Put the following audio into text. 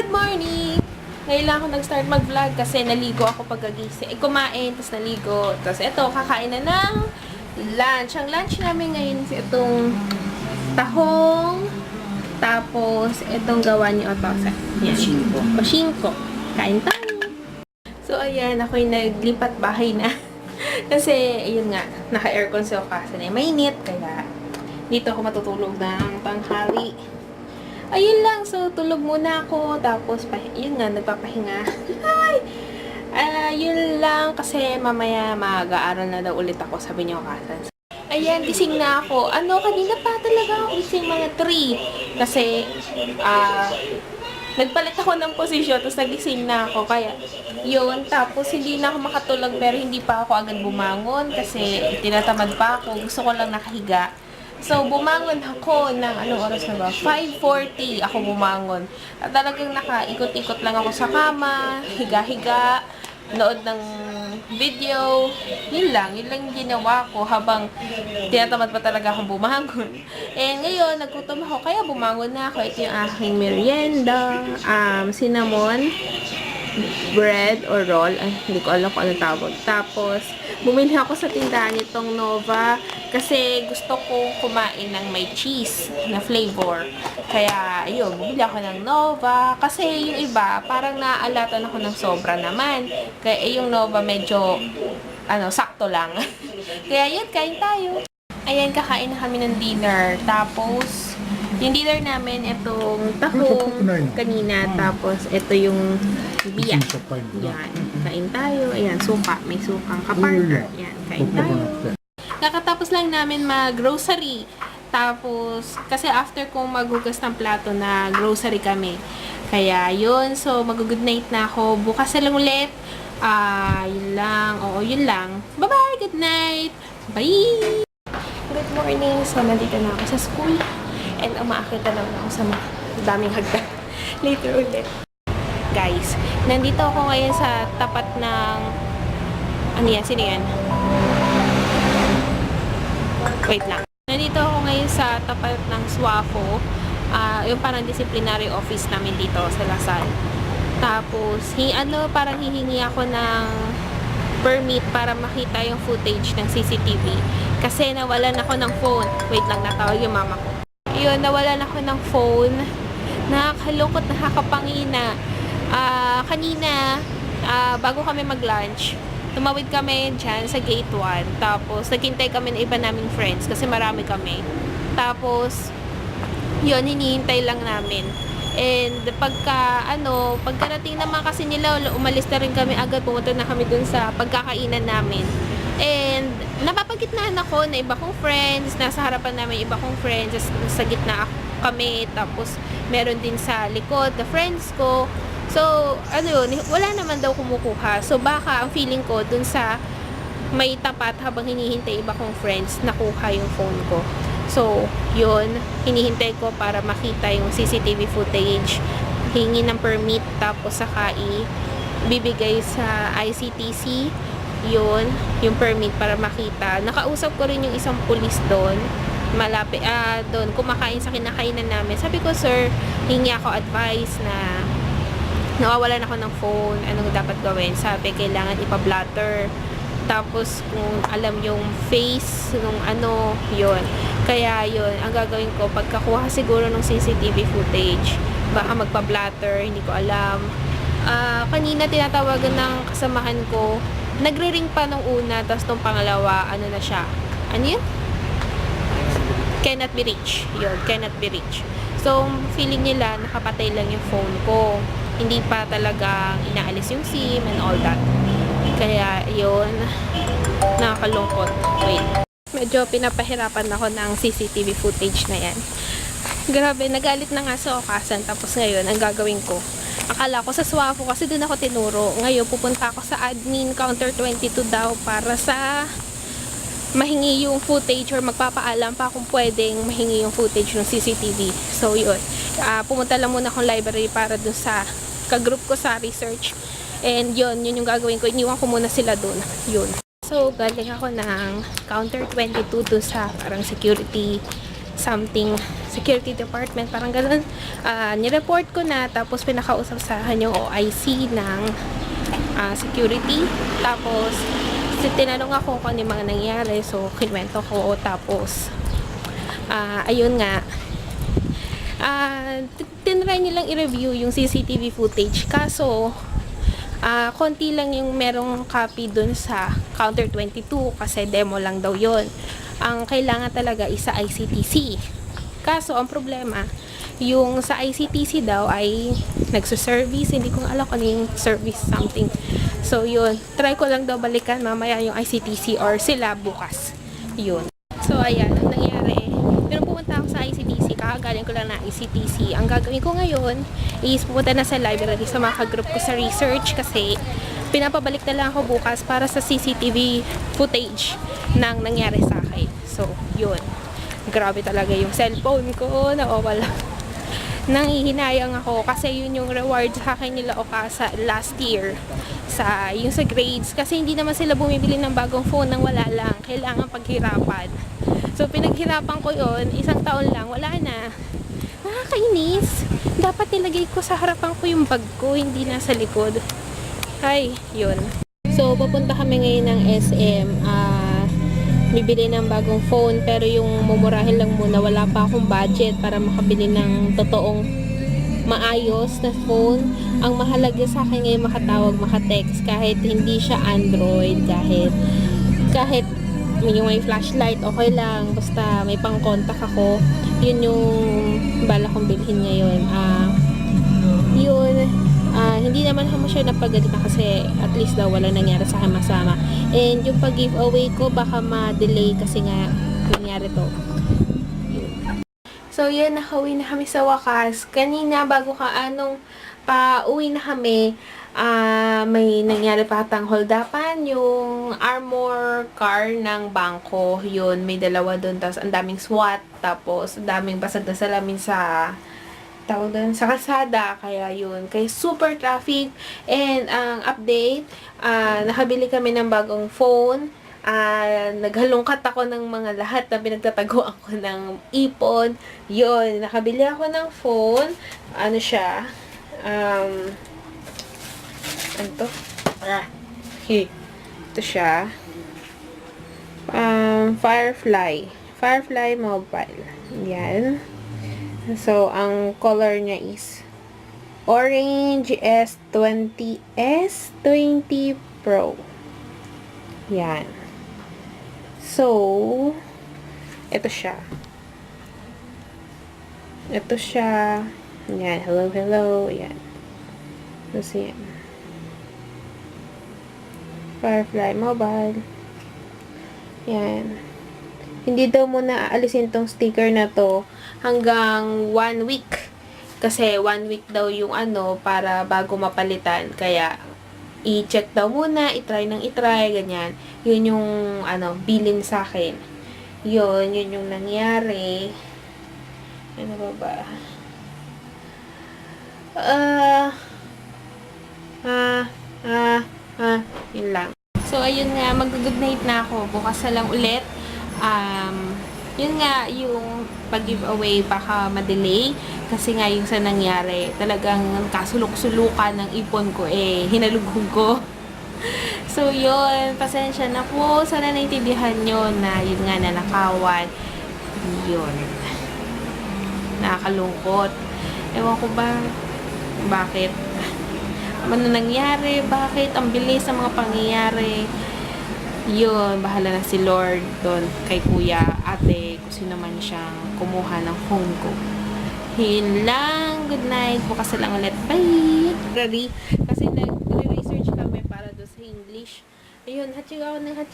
Good morning! Ngayon lang ako nag-start mag-vlog kasi naligo ako pagkagising. Eh, kumain, tapos naligo. Tapos eto, kakain na ng lunch. Ang lunch namin ngayon is itong tahong, tapos itong gawa ni Otosa. Yan. Oshinko. Kain tayo. So, ayan, ako'y naglipat bahay na. kasi, ayun nga, naka-aircon sa kasi na mainit. Kaya, dito ako matutulog ng tanghali. Ayun lang, so tulog muna ako, tapos yun nga, nagpapahinga. Ay! Ah, yun lang, kasi mamaya mag-aaral na daw ulit ako, sabi niyo kasan. Ayan, gising na ako. Ano, kanina pa talaga ako gising mga 3. Kasi, ah, nagpalit ako ng posisyon, tapos nagising na ako. Kaya, yun. Tapos, hindi na ako makatulog, pero hindi pa ako agad bumangon kasi tinatamad pa ako. Gusto ko lang nakahiga. So, bumangon ako ng anong oras na ba? 5.40 ako bumangon. At talagang nakaikot-ikot lang ako sa kama, higa-higa, nood ng video. Yun lang, yun lang ginawa ko habang tinatamad pa talaga akong bumangon. And ngayon, nagkutom ako, kaya bumangon na ako. Ito yung aking merienda, um, cinnamon, bread or roll. Ay, hindi ko alam kung ano tawag. Tapos, bumili ako sa tindahan nitong Nova kasi gusto kong kumain ng may cheese na flavor. Kaya, ayun, bumili ako ng Nova. Kasi yung iba, parang naaalatan ako ng sobra naman. Kaya eh, yung Nova medyo, ano, sakto lang. Kaya yun, kain tayo. Ayan, kakain na kami ng dinner. Tapos, yung dinner namin, itong tahong kanina. Tapos, ito yung biyak. Yan. Kain tayo. Ayan, suka. May sukang kapartner. Yan, kain tayo. Kakatapos lang namin mag-grocery. Tapos, kasi after kong maghugas ng plato na grocery kami. Kaya, yun. So, mag-good night na ako. Bukas na lang ulit. Ah, yun lang. Oo, yun lang. Bye-bye! Good night! Bye! Good morning! So, nandito na ako sa school. And umaakit na naman ako sa mga daming hagdan. Later ulit. Guys, nandito ako ngayon sa tapat ng... Ano yan? Sino yan? Wait lang. Nandito ako ngayon sa tapat ng SWAFO. ah yung parang disciplinary office namin dito sa Lasal. Tapos, hi, ano, parang hihingi ako ng permit para makita yung footage ng CCTV. Kasi nawalan ako ng phone. Wait lang, natawag yung mama ko. Yun, nawalan ako ng phone. Nakakalungkot, nakakapangina. Ah, kanina, ah, bago kami mag-lunch, tumawid kami dyan sa gate 1. Tapos, naghintay kami ng iba naming friends kasi marami kami. Tapos, yun, hinihintay lang namin. And pagka, ano, pagkarating naman kasi nila, umalis na rin kami agad, pumunta na kami dun sa pagkakainan namin. And napapagitnaan ako na iba kong friends, nasa harapan namin iba kong friends, sa gitna kami, tapos meron din sa likod na friends ko. So, ano yun, wala naman daw kumukuha. So, baka ang feeling ko dun sa may tapat habang hinihintay iba kong friends, nakuha yung phone ko. So, yun, hinihintay ko para makita yung CCTV footage, hingi ng permit, tapos saka i bibigay sa ICTC, yun, yung permit para makita. Nakausap ko rin yung isang pulis doon, malapit, ah, doon, kumakain sa kinakainan namin. Sabi ko, sir, hingi ako advice na nawawalan ako ng phone, anong dapat gawin? Sabi, kailangan ipa-blatter. Tapos, kung alam yung face nung ano, yon Kaya, yon ang gagawin ko, pagkakuha siguro ng CCTV footage, baka magpa-blatter, hindi ko alam. Ah, kanina tinatawagan ng kasamahan ko, nagre-ring pa nung una, tapos nung pangalawa, ano na siya? Ano yun? Cannot be reached. Yun, cannot be reached. So, feeling nila, nakapatay lang yung phone ko. Hindi pa talagang inaalis yung SIM and all that. Kaya, yun, nakakalungkot. Wait. Medyo pinapahirapan ako ng CCTV footage na yan. Grabe, nagalit na nga sa okasan. Tapos ngayon, ang gagawin ko, akala ko sa SWAFO kasi doon ako tinuro. Ngayon, pupunta ako sa admin counter 22 daw para sa mahingi yung footage or magpapaalam pa kung pwedeng mahingi yung footage ng CCTV. So, yun. Ah, pumunta lang muna akong library para dun sa kagroup ko sa research. And yun, yun yung gagawin ko. Iniwan ko muna sila dun. Yun. So, galing ako ng counter 22 dun sa parang security something security department, parang ganun. Ah, nireport ko na, tapos pinakausap sa yung OIC ng ah, security. Tapos, tinanong ako kung ano yung mga nangyari. So, kinwento ko. Tapos, ah, ayun nga, t- tinry nilang i-review yung CCTV footage. Kaso, ah, konti lang yung merong copy dun sa counter 22 kasi demo lang daw yon Ang kailangan talaga is sa ICTC. Kaso, ang problema, yung sa ICTC daw ay nagsuservice, hindi ko alam kung ano yung service something. So, yun. Try ko lang daw balikan mamaya yung ICTC or sila bukas. Yun. So, ayan. Ang nangyari, pero pumunta ako sa ICTC, kakagaling ko lang na ICTC. Ang gagawin ko ngayon is pupunta na sa library sa mga group ko sa research kasi pinapabalik na lang ako bukas para sa CCTV footage ng nangyari sa akin. So, yun. Grabe talaga yung cellphone ko, nawawala. Nanghihinayang ako kasi yun yung reward sa akin nila Okasa last year sa yung sa grades kasi hindi naman sila bumibili ng bagong phone nang wala lang kailangan paghirapan so pinaghirapan ko yon isang taon lang wala na. Nakakainis. Dapat nilagay ko sa harapan ko yung bag ko hindi nasa likod. Ay yun. So papunta kami ngayon ng SM ah bibili ng bagong phone pero yung mumurahin lang muna wala pa akong budget para makabili ng totoong maayos na phone. Ang mahalaga sa akin ngayon makatawag makatext kahit hindi siya Android kahit kahit yung may flashlight okay lang. Basta may pang contact ako. Yun yung bala kong bilhin ngayon. Ah yun. Ah hindi naman ako siya napagalitan kasi at least daw wala nangyari sa akin masama. And yung pag giveaway ko baka ma-delay kasi nga nangyari to So, yun, nakauwi na kami sa wakas. Kanina, bago ka anong pa uwi na kami, ah may nangyari pa tang holdapan, yung armor car ng bangko. Yun, may dalawa doon. Tapos, ang daming SWAT. Tapos, ang daming basag na salamin sa tawag doon, sa kalsada. Kaya yun, kay super traffic. And ang update, ah nakabili kami ng bagong phone. Ah, naghalungkat ako ng mga lahat na pinagtataguan ko ng ipon. Yun, nakabili ako ng phone. Ano siya? Um, ano to? Ah, hey. Ito siya. Um, Firefly. Firefly Mobile. Yan. So, ang color niya is Orange S20 S20 Pro. Yan. So, ito siya. Ito siya. Yan. Hello, hello. Yan. Tapos yan. Firefly Mobile. Yan. Hindi daw muna aalisin tong sticker na to hanggang one week. Kasi one week daw yung ano para bago mapalitan. Kaya i-check daw muna, i-try ng i-try, ganyan. Yun yung ano, bilin sa akin. Yun, yun yung nangyari. Ano ba ba? Ah, ah, ah, ah, yun lang. So, ayun nga, mag-good night na ako. Bukas na lang ulit. Um, yun nga, yung pag-giveaway baka madelay. Kasi nga yung sa nangyari, talagang kasulok-sulukan ng ipon ko eh, hinalugog ko. So, yun, pasensya na po. Sana naintindihan nyo na yun nga nanakawan. Yun. Nakakalungkot. Ewan ko ba, bakit? Ano nangyari? Bakit? Ang bilis sa mga pangyayari. Yun, bahala na si Lord doon kay kuya, ate, kung sino man siyang kumuha ng phone ko. Yun lang. Good night. Bukas lang ulit. Bye! Kasi nag-research kami para doon sa English. Ayun, hatching ako ng hatching.